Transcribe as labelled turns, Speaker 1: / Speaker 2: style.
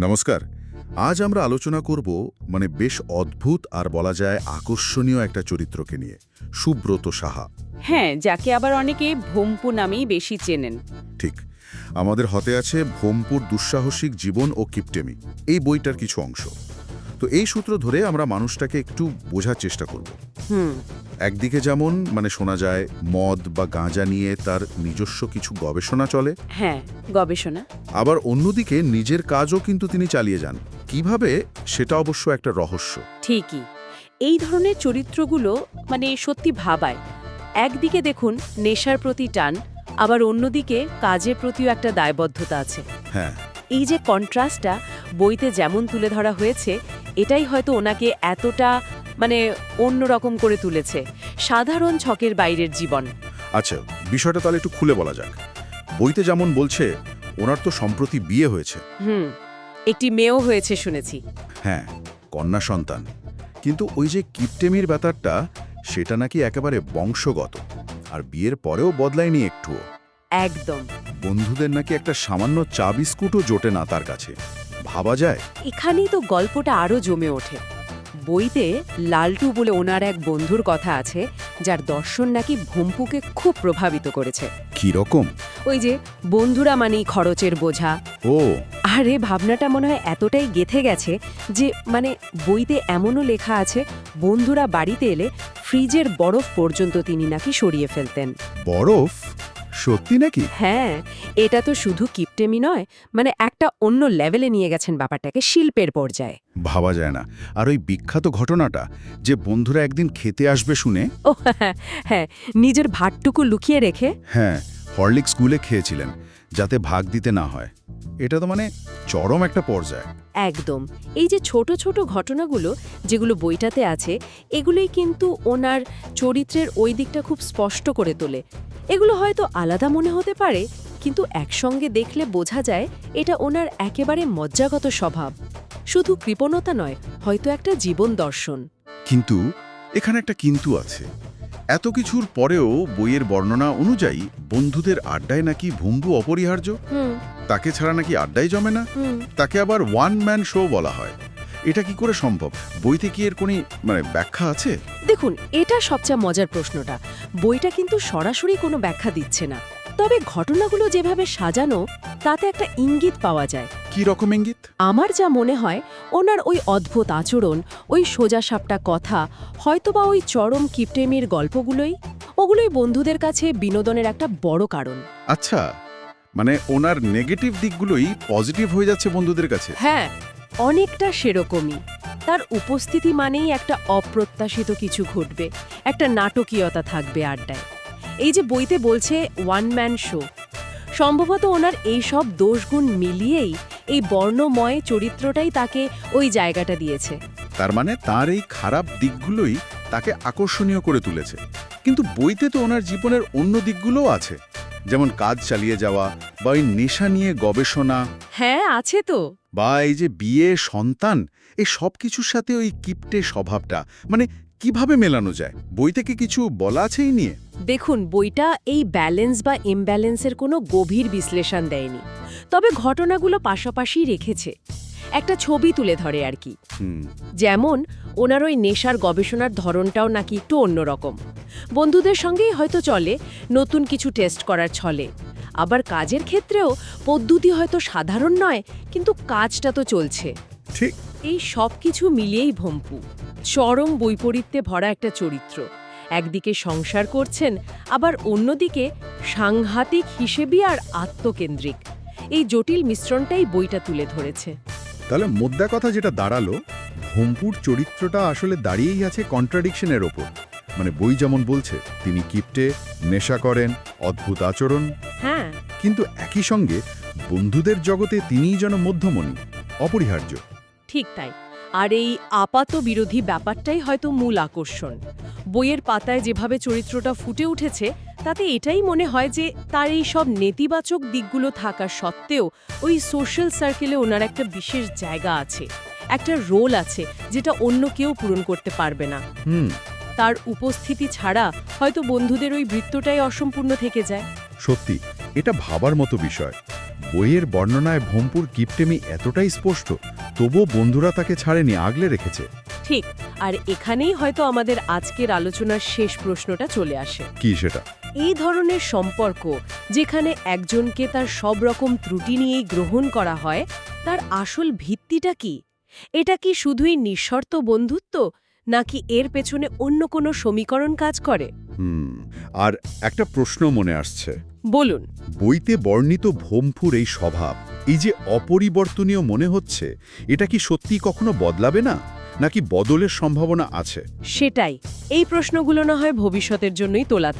Speaker 1: নমস্কার। আজ আমরা আলোচনা করব মানে বেশ অদ্ভুত আর বলা যায় আকর্ষণীয় একটা চরিত্রকে নিয়ে সুব্রত সাহা।
Speaker 2: হ্যাঁ যাকে আবার অনেকে ভোম্পু নামেই বেশি চেনেন।
Speaker 1: ঠিক। আমাদের হতে আছে ভোমপুর দুঃসাহসিক জীবন ও কিপটেমি এই বইটার কিছু অংশ। তো এই সূত্র ধরে আমরা মানুষটাকে একটু বোঝার চেষ্টা করব।
Speaker 2: হুম।
Speaker 1: একদিকে যেমন মানে শোনা যায় মদ বা গাঁজা নিয়ে তার নিজস্ব কিছু গবেষণা চলে।
Speaker 2: হ্যাঁ গবেষণা।
Speaker 1: আবার অন্যদিকে নিজের কাজও কিন্তু তিনি চালিয়ে যান। কীভাবে? সেটা অবশ্য একটা রহস্য।
Speaker 2: ঠিকই। এই ধরনের চরিত্রগুলো মানে সত্যি ভাবায়। একদিকে দেখুন নেশার প্রতি টান আবার অন্যদিকে কাজের প্রতিও একটা দায়বদ্ধতা আছে।
Speaker 1: হ্যাঁ।
Speaker 2: এই যে কন্ট্রাস্টটা বইতে যেমন তুলে ধরা হয়েছে এটাই হয়তো ওনাকে এতটা মানে অন্যরকম করে তুলেছে। সাধারণ ছকের বাইরের জীবন।
Speaker 1: আচ্ছা বিষয়টা তাহলে একটু খুলে বলা যাক। বইতে যেমন বলছে ওনার তো সম্প্রতি বিয়ে হয়েছে।
Speaker 2: হুম একটি মেয়েও হয়েছে শুনেছি।
Speaker 1: হ্যাঁ কন্যা সন্তান। কিন্তু ওই যে কিপটেমির ব্যাপারটা সেটা নাকি একেবারে বংশগত। আর বিয়ের পরেও বদলায়নি একটুও।
Speaker 2: একদম।
Speaker 1: বন্ধুদের নাকি একটা সামান্য চা বিস্কুটও জোটে না তার কাছে। ভাবা যায়?
Speaker 2: এখানেই তো গল্পটা আরও জমে ওঠে। বইতে লালটু বলে ওনার এক বন্ধুর কথা আছে যার দর্শন নাকি ভম্পুকে খুব প্রভাবিত করেছে।
Speaker 1: কি রকম?
Speaker 2: ওই যে বন্ধুরা মানেই খরচের বোঝা।
Speaker 1: ও।
Speaker 2: আর এ ভাবনাটা মনে হয় এতটাই গেথে গেছে যে মানে বইতে এমনও লেখা আছে বন্ধুরা বাড়িতে এলে ফ্রিজের বরফ পর্যন্ত তিনি নাকি সরিয়ে ফেলতেন।
Speaker 1: বরফ? সত্যি নাকি?
Speaker 2: হ্যাঁ এটা তো শুধু কিপটেমি নয় মানে একটা অন্য লেভেলে নিয়ে গেছেন ব্যাপারটাকে শিল্পের পর্যায়ে।
Speaker 1: ভাবা যায় না। আর ওই বিখ্যাত ঘটনাটা যে বন্ধুরা একদিন খেতে আসবে শুনে?
Speaker 2: ও হ্যাঁ হ্যাঁ নিজের ভাটটুকু লুকিয়ে রেখে?
Speaker 1: হ্যাঁ হরলিক স্কুলে খেয়েছিলেন যাতে ভাগ দিতে না হয়। এটা তো মানে চরম একটা পর্যায়।
Speaker 2: একদম। এই যে ছোট ছোট ঘটনাগুলো যেগুলো বইটাতে আছে এগুলোই কিন্তু ওনার চরিত্রের ওই দিকটা খুব স্পষ্ট করে তোলে। এগুলো হয়তো আলাদা মনে হতে পারে কিন্তু একসঙ্গে দেখলে বোঝা যায় এটা ওনার একেবারে মজ্জাগত স্বভাব। শুধু কৃপণতা নয় হয়তো একটা জীবন দর্শন।
Speaker 1: কিন্তু এখানে একটা কিন্তু আছে। এত কিছুর পরেও বইয়ের বর্ণনা অনুযায়ী বন্ধুদের আড্ডায় নাকি ভুম্বু অপরিহার্য? তাকে ছাড়া নাকি আড্ডাই জমে না? তাকে আবার ওয়ান ম্যান শো বলা হয়। এটা কি করে সম্ভব? বইতে কি এর কোনো মানে ব্যাখ্যা আছে?
Speaker 2: দেখুন এটা সবচেয়ে মজার প্রশ্নটা। বইটা কিন্তু সরাসরি কোনো ব্যাখ্যা দিচ্ছে না। তবে ঘটনাগুলো যেভাবে সাজানো তাতে একটা ইঙ্গিত পাওয়া যায়।
Speaker 1: কি রকম ইঙ্গিত?
Speaker 2: আমার যা মনে হয় ওনার ওই অদ্ভুত আচরণ ওই সোজা সাপটা কথা হয়তোবা ওই চরম কিপটেমির গল্পগুলোই ওগুলোই বন্ধুদের কাছে বিনোদনের একটা বড় কারণ।
Speaker 1: আচ্ছা মানে ওনার নেগেটিভ দিকগুলোই পজিটিভ হয়ে যাচ্ছে বন্ধুদের কাছে?
Speaker 2: হ্যাঁ অনেকটা সেরকমই। তার উপস্থিতি মানেই একটা অপ্রত্যাশিত কিছু ঘটবে একটা নাটকীয়তা থাকবে আড্ডায়। এই যে বইতে বলছে ওয়ান ম্যান শো সম্ভবত ওনার এই সব দোষগুণ মিলিয়েই এই বর্ণময় চরিত্রটাই তাকে ওই জায়গাটা দিয়েছে।
Speaker 1: তার মানে তার এই খারাপ দিকগুলোই তাকে আকর্ষণীয় করে তুলেছে। কিন্তু বইতে তো ওনার জীবনের অন্য দিকগুলোও আছে। যেমন কাজ চালিয়ে যাওয়া বা ওই নেশা নিয়ে গবেষণা।
Speaker 2: হ্যাঁ আছে তো।
Speaker 1: বা এই যে বিয়ে সন্তান এই সব কিছুর সাথে ওই কিপটে স্বভাবটা মানে কীভাবে মেলানো যায়? বই থেকে কিছু বলা আছে এই নিয়ে?
Speaker 2: দেখুন বইটা এই ব্যালেন্স বা ইমব্যালেন্সের কোনো গভীর বিশ্লেষণ দেয়নি। তবে ঘটনাগুলো পাশাপাশি রেখেছে। একটা ছবি তুলে ধরে আর কি। যেমন ওনার ওই নেশার গবেষণার ধরনটাও নাকি একটু অন্যরকম। বন্ধুদের সঙ্গেই হয়তো চলে নতুন কিছু টেস্ট করার ছলে। আবার কাজের ক্ষেত্রেও পদ্ধতি হয়তো সাধারণ নয় কিন্তু কাজটা তো চলছে।
Speaker 1: ঠিক।
Speaker 2: এই সব কিছু মিলিয়েই ভম্পু চরম বৈপরীত্যে ভরা একটা চরিত্র। একদিকে সংসার করছেন আবার অন্যদিকে সাংঘাতিক হিসেবি আর আত্মকেন্দ্রিক। এই জটিল মিশ্রণটাই বইটা তুলে ধরেছে।
Speaker 1: তাহলে মোদ্দা কথা যেটা দাঁড়াল ভম্পুর চরিত্রটা আসলে দাঁড়িয়েই আছে কন্ট্রাডিকশনের ওপর। মানে বই যেমন বলছে তিনি কিপটে নেশা করেন অদ্ভুত আচরণ।
Speaker 2: হ্যাঁ।
Speaker 1: কিন্তু একই সঙ্গে বন্ধুদের জগতে তিনিই যেন মধ্যমণি অপরিহার্য।
Speaker 2: ঠিক তাই। আর এই আপাত বিরোধী ব্যাপারটাই হয়তো মূল আকর্ষণ। বইয়ের পাতায় যেভাবে চরিত্রটা ফুটে উঠেছে তাতে এটাই মনে হয় যে তার এই সব নেতিবাচক দিকগুলো থাকা সত্ত্বেও ওই সোশ্যাল সার্কেলে ওনার একটা বিশেষ জায়গা আছে একটা রোল আছে যেটা অন্য কেউ পূরণ করতে পারবে না।
Speaker 1: হুম।
Speaker 2: তার উপস্থিতি ছাড়া হয়তো বন্ধুদের ওই বৃত্তটাই অসম্পূর্ণ থেকে যায়।
Speaker 1: সত্যি এটা ভাবার মতো বিষয়। বইয়ের বর্ণনায় ভোমপুর কিপটেমি এতটাই স্পষ্ট তবুও বন্ধুরা তাকে ছাড়েনি আগলে রেখেছে।
Speaker 2: ঠিক আর এখানেই হয়তো আমাদের আজকের আলোচনার শেষ প্রশ্নটা চলে আসে।
Speaker 1: কি সেটা?
Speaker 2: এই ধরনের সম্পর্ক যেখানে একজনকে তার সব রকম ত্রুটি নিয়েই গ্রহণ করা হয় তার আসল ভিত্তিটা কি? এটা কি শুধুই নিঃশর্ত বন্ধুত্ব নাকি এর পেছনে অন্য কোনো সমীকরণ কাজ করে?
Speaker 1: হুম আর একটা প্রশ্ন মনে আসছে।
Speaker 2: বলুন।
Speaker 1: বইতে বর্ণিত ভোমফুর এই স্বভাব এই যে অপরিবর্তনীয় মনে হচ্ছে এটা কি সত্যি কখনো বদলাবে না? নাকি বদলের সম্ভাবনা আছে?
Speaker 2: সেটাই। এই প্রশ্নগুলো না হয় ভবিষ্যতের জন্যই তোলা